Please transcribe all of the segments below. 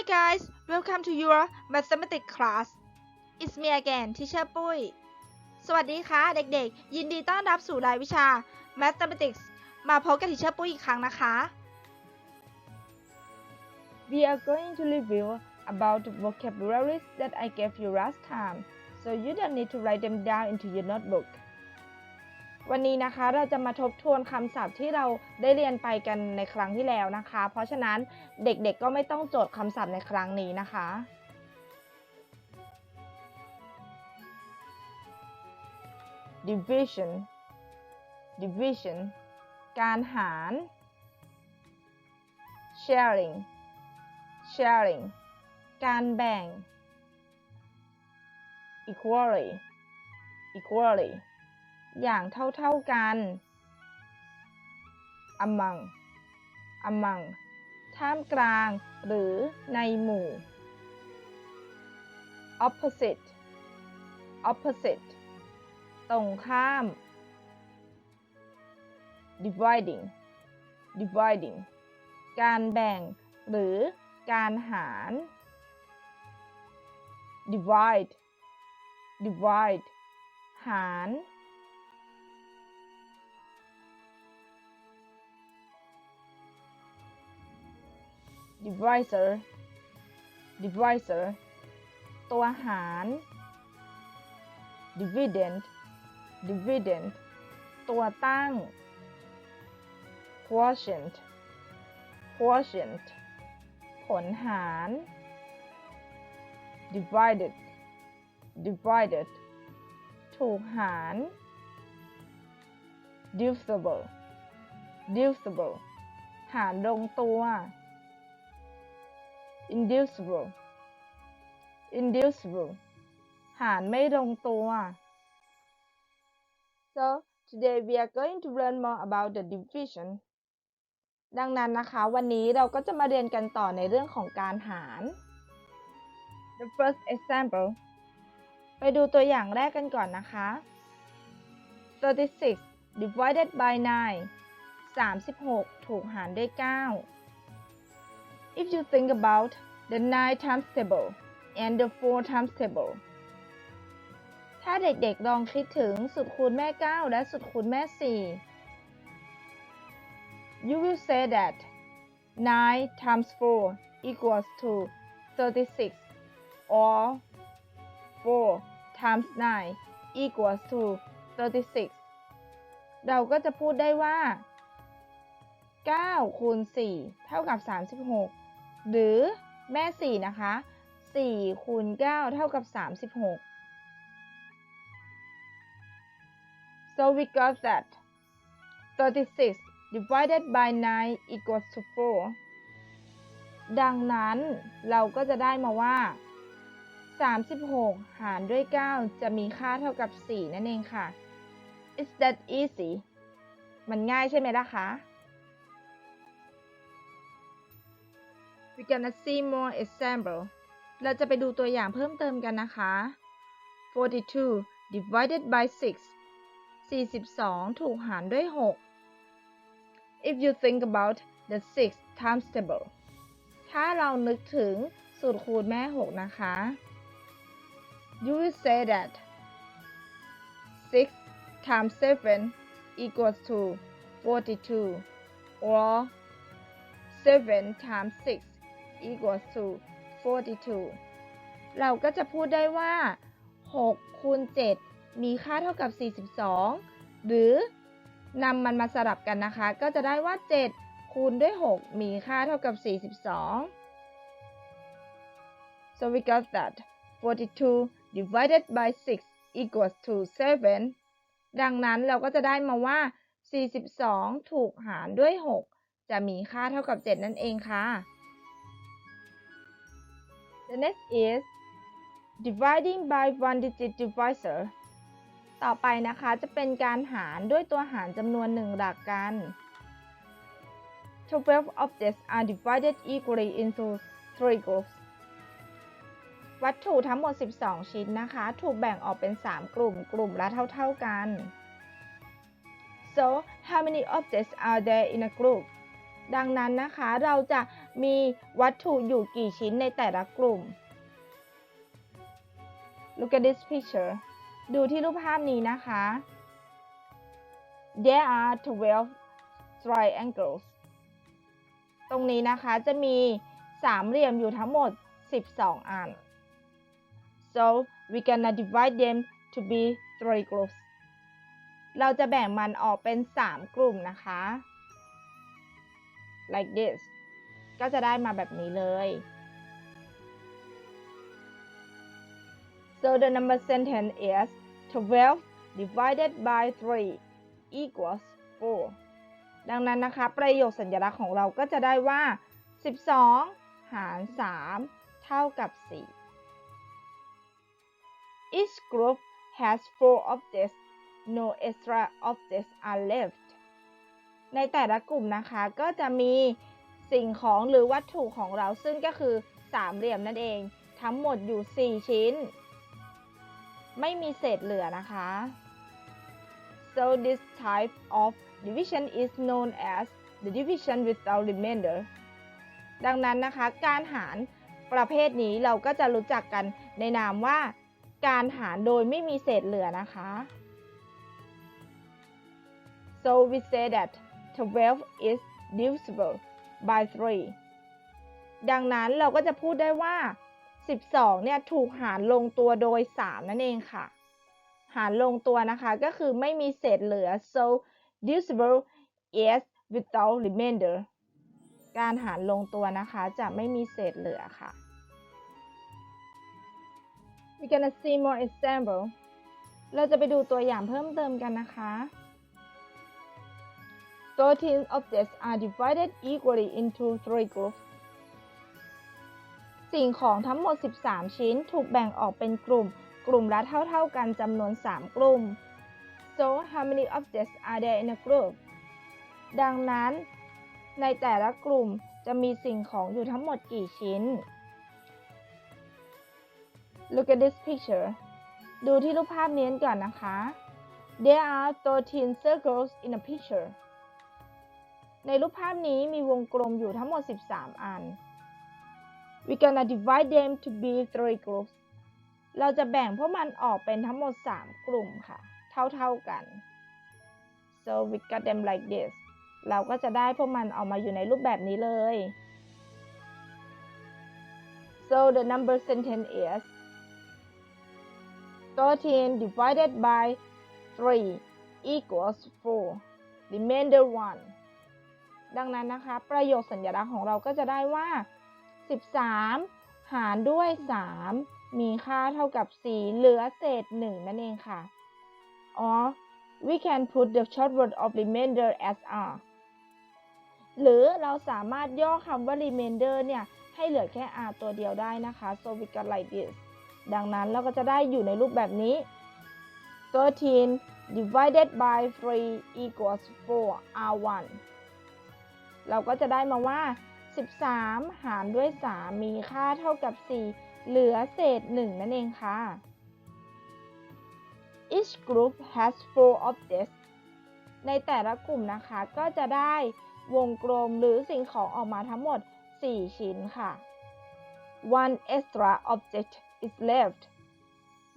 Hi guys, welcome to your mathematics class. It's me again, teacher ปุ้ย สวัสดีค่ะเด็กๆ ยินดีต้อนรับสู่รายวิชา mathematics มาพบกับ teacher ปุ้ยอีกครั้งนะคะ We are going to review about the vocabularies that I gave you last time, so you don't need to write them down into your notebook. วันนี้นะคะเราจะมาทบทวนคำศัพท์ที่เราได้เรียนไปกันในครั้งที่แล้วนะคะ เพราะฉะนั้นเด็กๆก็ไม่ต้องโจทย์คำศัพท์ในครั้งนี้นะคะ division division การหาร sharing sharing การแบ่ง equally equally อย่างเท่าๆกัน among among ท่ามกลางหรือในหมู่ opposite opposite ตรงข้าม dividing dividing การแบ่งหรือการหาร divide divide หาร divisor divisor ตัวหาร dividend dividend ตัวตั้ง quotient quotient ผลหาร divided divided ถูกหาร divisible divisible หารลงตัว indivisible indivisible หารไม่ลงตัว so today we are going to learn more about the division ดังนั้นนะคะ วันนี้เราก็จะมาเรียนกันต่อในเรื่องของการหาร the first example ไปดูตัวอย่างแรกกันก่อนนะคะ 36 divided by 9 36 ถูกหารด้วย 9 if you think about the 9 times table and the 4 times table ถ้าเด็กๆลองคิดถึงสุดคูณแม่ 9 และสุดคูณแม่ 4 you will say that 9 times 4 equals to 36 or 4 times 9 equals to 36 เราก็จะพูดได้ว่า 9 คูณ 4 เท่ากับ 36 หรือแม่ 4 นะคะ4คูณ9เท่ากับ 36 so we got that 36 divided by 9 equals to 4 ดังนั้นเราก็จะได้มาว่า 36 หารด้วย 9 จะมีค่าเท่ากับ 4 นั่นเองค่ะ Is that easy มันง่ายใช่ไหมล่ะคะ We gonna see more example เราจะไปดูตัวอย่างเพิ่มเติมกันนะคะ 42 divided by 6 42 ถูกหารด้วย 6 If you think about the 6 times table ถ้าเรานึกถึงสูตรคูณแม่ 6 นะคะ you will say that 6 times 7 equals to 42 or 7 times 6 equals to 42 เราก็จะพูดได้ว่า6คูณ7มีค่าเท่ากับ 42 หรือนำมันมาสลับกันนะคะ ก็จะได้ว่า 7 คูณด้วย 6 มีค่าเท่ากับ 42 so we got that 42 divided by 6 equals to 7 ดังนั้นเราก็จะได้มาว่า 42 ถูกหารด้วย 6 จะมีค่าเท่ากับ 7 นั่นเองค่ะ The next is dividing by one digit divisor ต่อไปนะคะจะเป็นการหารด้วยตัวหารจำนวนหนึ่งหลักกัน12 objects are divided equally into three groups วัตถุทั้งหมด 12 ชิ้นนะคะ ถูกแบ่งออกเป็น 3 กลุ่ม กลุ่มละเท่า ๆกัน so how many objects are there in a group ดังนั้นนะคะ เราจะ มีวัตถุอยู่กี่ชิ้นในแต่ละกลุ่ม Look at this picture ดูที่รูปภาพนี้นะคะ There are 12 triangles ตรงนี้นะคะจะมีสามเหลี่ยมอยู่ทั้งหมด 12 อัน so we gonna divide them to be three groups เราจะแบ่งมันออกเป็น 3 กลุ่มนะคะ like this ก็จะได้มาแบบนี้เลย so the number sentence is 12 divided by 3 equals 4 ดังนั้นนะคะ ประโยคสัญลักษณ์ของเราก็จะได้ว่า 12 หาร 3 เท่ากับ 4 Each group has four objects no extra objects are left ในแต่ละกลุ่มนะคะก็จะมี สิ่งของหรือวัตถุของเราซึ่งก็คือสามเหลี่ยมนั่นเอง ทั้งหมดอยู่ 4 ชิ้น ไม่มีเศษเหลือนะคะ so this type of division is known as the division without remainder ดังนั้นนะคะการหารประเภทนี้เราก็จะรู้จักกันในนามว่า การหารโดยไม่มีเศษเหลือนะคะ so we say that 12 is divisible by 3 ดังนั้นเราก็จะพูดได้ว่า 12 เนี่ยถูกหารลงตัวโดย 3 นั่นเองค่ะ หารลงตัวนะคะก็คือไม่มีเศษเหลือ so divisible is without remainder การหารลงตัวนะคะจะไม่มีเศษเหลือค่ะ we gonna see more example เราจะไปดูตัวอย่างเพิ่มเติมกันนะคะ 13 objects are divided equally into three groups สิ่งของทั้งหมด 13 ชิ้นถูกแบ่งออกเป็นกลุ่ม กลุ่มละเท่า ๆ กันจำนวน 3 กลุ่ม so how many objects are there in a group ดังนั้น ในแต่ละกลุ่มจะมีสิ่งของอยู่ทั้งหมดกี่ชิ้น Look at this picture ดูที่รูปภาพนี้ก่อนนะคะ There are 13 circles in a picture ในรูปภาพนี้มีวงกลมอยู่ทั้งหมด 13 อัน We gonna divide them to be three groups เราจะแบ่งพวกมันออกเป็นทั้งหมด 3 กลุ่มค่ะ เท่าๆกัน so we got them like this เราก็จะได้พวกมันออกมาอยู่ในรูปแบบนี้เลย so the number sentence is 13 divided by 3 equals 4 remainder 1 ดังนั้นนะคะ ประโยคสัญลักษณ์ของเราก็จะได้ว่า 13 หารด้วย 3 มีค่าเท่ากับ 4 เหลือเศษ 1 นั่นเองค่ะ or we can put the short word of remainder as r หรือเราสามารถย่อคำว่า remainder เนี่ย ให้เหลือแค่ r ตัวเดียวได้นะคะ so we got like this ดังนั้นเราก็จะได้อยู่ในรูปแบบนี้ 13 divided by 3 equals 4 r1 เราก็จะได้มาว่า 13 หารด้วย 3 มีค่าเท่ากับ 4 เหลือเศษ 1 นั่นเองค่ะ Each group has four objects ในแต่ละกลุ่มนะคะก็จะได้วงกลมหรือสิ่งของออกมาทั้งหมด 4 ชิ้นค่ะ One extra object is left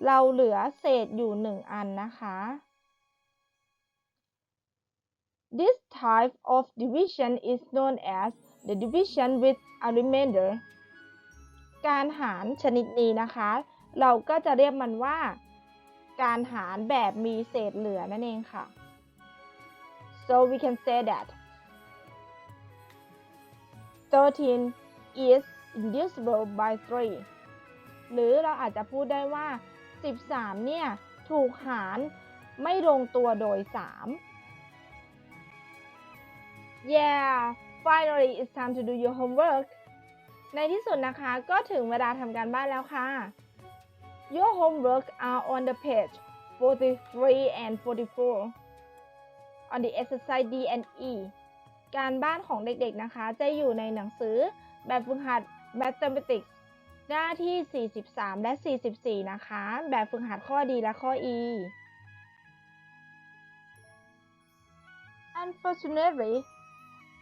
เราเหลือเศษอยู่ 1 อันนะคะ This type of division is known as the division with a remainder การหารชนิดนี้นะคะ เราก็จะเรียกมันว่า การหารแบบมีเศษเหลือนั่นเองค่ะ so we can say that 13 is indivisible by 3 หรือเราอาจจะพูดได้ว่า 13 เนี่ย ถูกหารไม่ลงตัวโดย 3 Yeah finally it's time to do your homework ในที่สุดนะคะก็ถึงเวลาทำการบ้านแล้วค่ะ Your homework are on the page 43 and 44 on the exercise D and E การบ้านของเด็กๆนะคะ จะอยู่ในหนังสือแบบฝึกหัด Mathematics หน้าที่ 43 และ 44 นะคะ แบบฝึกหัดข้อดีและข้อ E Unfortunately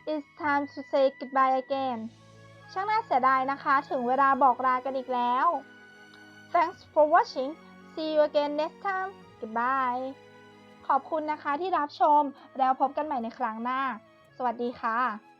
it's time to say goodbye again ช่างน่าเสียดายนะคะ ถึงเวลาบอกลากันอีกแล้ว Thanks for watching see you again next time goodbye ขอบคุณนะคะที่รับชม แล้วพบกันใหม่ในครั้งหน้า สวัสดีค่ะ